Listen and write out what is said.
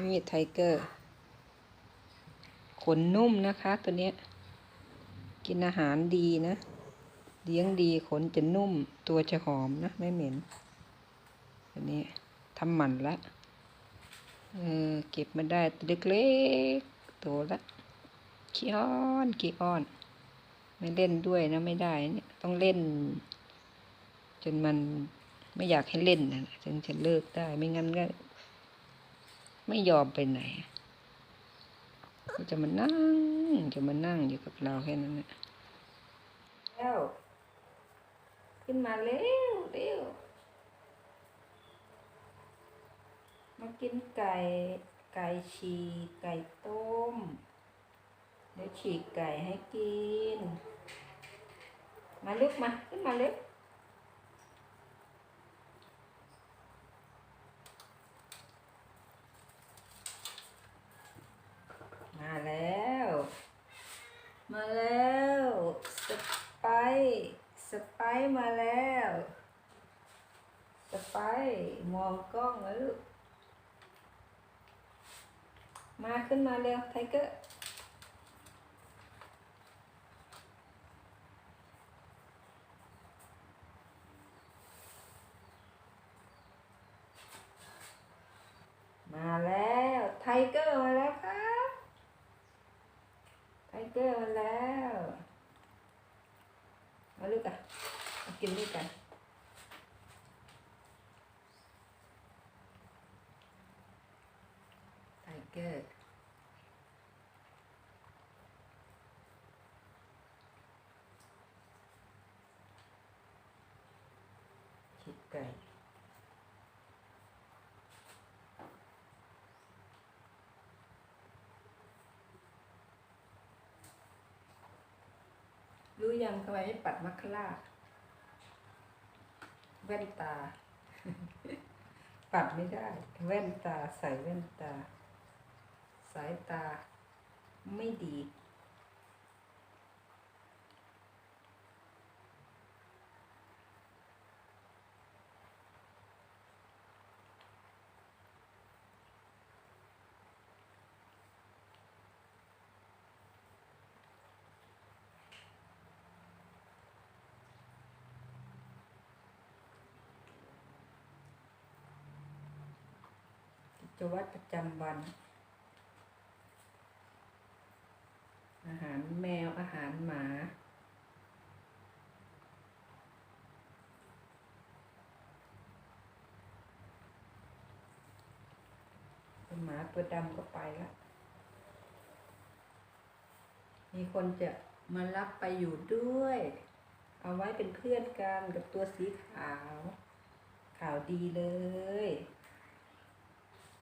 นี่ไทเกอร์ ขนนุ่มนะคะ ตัวเนี้ย กินอาหารดีนะ เลี้ยงดีขนจะนุ่ม ตัวจะหอมนะ ไม่เหม็น ตัวนี้ทำหมันละ เออ เก็บมาได้ตัวเล็กๆโตละขี้อ้อนขี้อ้อน ไม่เล่นด้วยนะไม่ได้เนี่ยต้องเล่น จนมันไม่อยากให้เล่นนะถึงจะเลิกได้ไม่งั้นก็ ไม่ยอมไปไหน ก็จะมานั่ง จะมานั่งอยู่กับเราแค่นั้นนะแล้วขึ้นมาเร็วเร็วมากินไก่ ไก่ฉีกไก่ต้ม เดี๋ยวฉีกไก่ให้กิน มาลุกมา ขึ้นมาเร็ว มาแล้ว มาแล้ว สไปซ์ สไปมาแล้ว สไปมองกล้องแล้วลูก มาขึ้นมาเร็วไทเกอร์มาแล้ว ไทเกอร์มาแล้วครับ ไทเกอร์มาแล้ว มาลูกอะกินด้วยกันไทเกอร์ฉีกไก่ รู้ยังทำไมไม่ปัดมัคคล่าแว่นตา ปัดไม่ได้ แว่นตาใส่แว่นตา สายตาไม่ดี วัตรประจำวัน อาหารแมวอาหารหมา หมาตัวดำก็ไปแล้วมีคนจะมารับไปอยู่ด้วย เอาไว้เป็นเพื่อนกันกับตัวสีขาว ขาวดีเลย